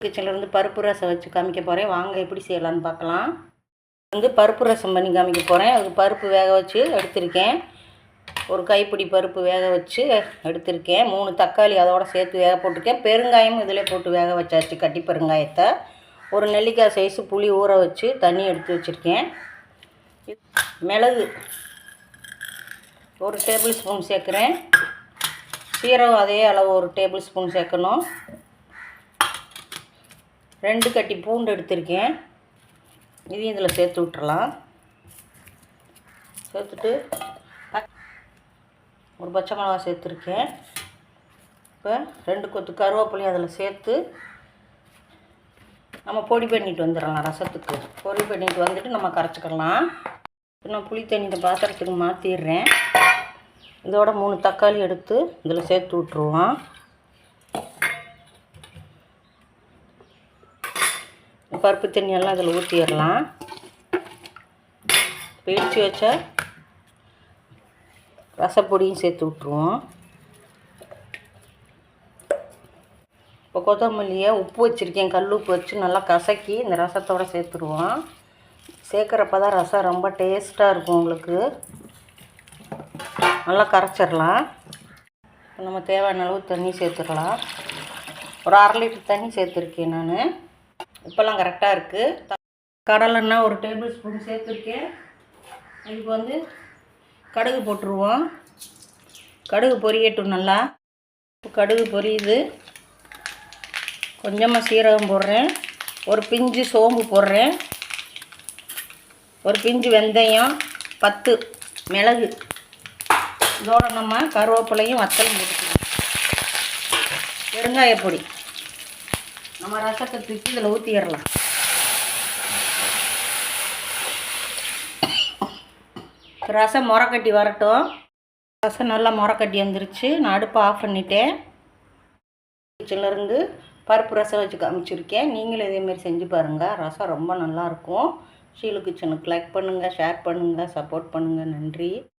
கிச்சனில் இருந்து பருப்பு ரசம் வச்சு காமிக்க போகிறேன் வாங்க எப்படி செய்யலான்னு பார்க்கலாம். வந்து பருப்பு ரசம் பண்ணி காமிக்க போகிறேன் அதுக்கு பருப்பு வேக வச்சு எடுத்திருக்கேன். ஒரு கைப்பிடி பருப்பு வேக வச்சு எடுத்திருக்கேன். மூணு தக்காளி அதோட சேர்த்து வேக போட்டிருக்கேன். பெருங்காயம் இதில் போட்டு வேக வச்சாச்சு கட்டி பெருங்காயத்தை. ஒரு நெல்லிக்காய் சைஸு புளி ஊற வச்சு தண்ணி எடுத்து வச்சுருக்கேன். மிளகு ஒரு டேபிள் ஸ்பூன் சேர்க்குறேன். சீரகம் அதே அளவு ஒரு டேபிள் ஸ்பூன் சேர்க்கணும். ரெண்டு கட்டி பூண்டு எடுத்திருக்கேன். இதையும் இதில் சேர்த்து விட்டுறலாம். சேர்த்துட்டு ஒரு பச்சை மிளகா சேர்த்துருக்கேன். இப்போ ரெண்டு கொத்து கருவேப்பிலையும் அதில் சேர்த்து நம்ம பொடி பண்ணிட்டு வந்துடலாம் ரசத்துக்கு. பொடி பண்ணிட்டு வந்துட்டு நம்ம கரைச்சிக்கலாம் இப்போ நான் புளி தண்ணி இந்த பாத்திரத்துக்கு மாற்றிடுறேன் இதோட மூணு தக்காளி எடுத்து இதில் சேர்த்து விட்ருவோம் பருப்பு தண்ணியெல்லாம் இதில் ஊற்றிடலாம் பிடிச்சி வச்ச ரசப்பொடியும் சேர்த்து விட்ருவோம் இப்போ கொத்தமல்லியை உப்பு வச்சுருக்கேன். கல் உப்பு வச்சு நல்லா கசக்கி இந்த ரசத்தோடு சேர்த்துருவோம். சேர்க்குறப்ப தான் ரசம் ரொம்ப டேஸ்ட்டாக இருக்கும் உங்களுக்கு. நல்லா கரைச்சிடலாம். இப்போ நம்ம தேவையான அளவு தண்ணி சேர்த்துக்கலாம் ஒரு அரை லிட்டர் தண்ணி சேர்த்துருக்கேன் நான். இப்போல்லாம் கரெக்டாக இருக்குது கடலைன்னா ஒரு டேபிள் ஸ்பூன் சேர்த்துருக்கேன். இதுக்கு வந்து கடுகு போட்டுருவோம். கடுகு பொரியட்டும் நல்லா. இப்போ கடுகு பொரியுது. கொஞ்சமாக சீரகம் போடுறேன். ஒரு பிஞ்சு சோம்பு போடுறேன். ஒரு பிஞ்சு வெந்தயம் பத்து மிளகு. இதோட நம்ம கருவேப்பிலையும் வத்தலும் போட்டுக்கலாம். பெருங்காயப்பொடி நம்ம ரசத்தை தூக்கி இதில் ஊற்றிடலாம் ரசம் முறக்கட்டி வரட்டும். ரசம் நல்லா முறக்கட்டி வந்துருச்சு. நான் அடுப்பை ஆஃப் பண்ணிட்டேன். கிச்சன்லேருந்து பருப்பு ரசம் வச்சு காமிச்சிருக்கேன். நீங்களும் இதேமாரி செஞ்சு பாருங்கள் ரசம் ரொம்ப நல்லாயிருக்கும் ஷீலு கிச்சனுக்கு லைக் பண்ணுங்கள் ஷேர் பண்ணுங்கள் சப்போர்ட் பண்ணுங்கள் நன்றி.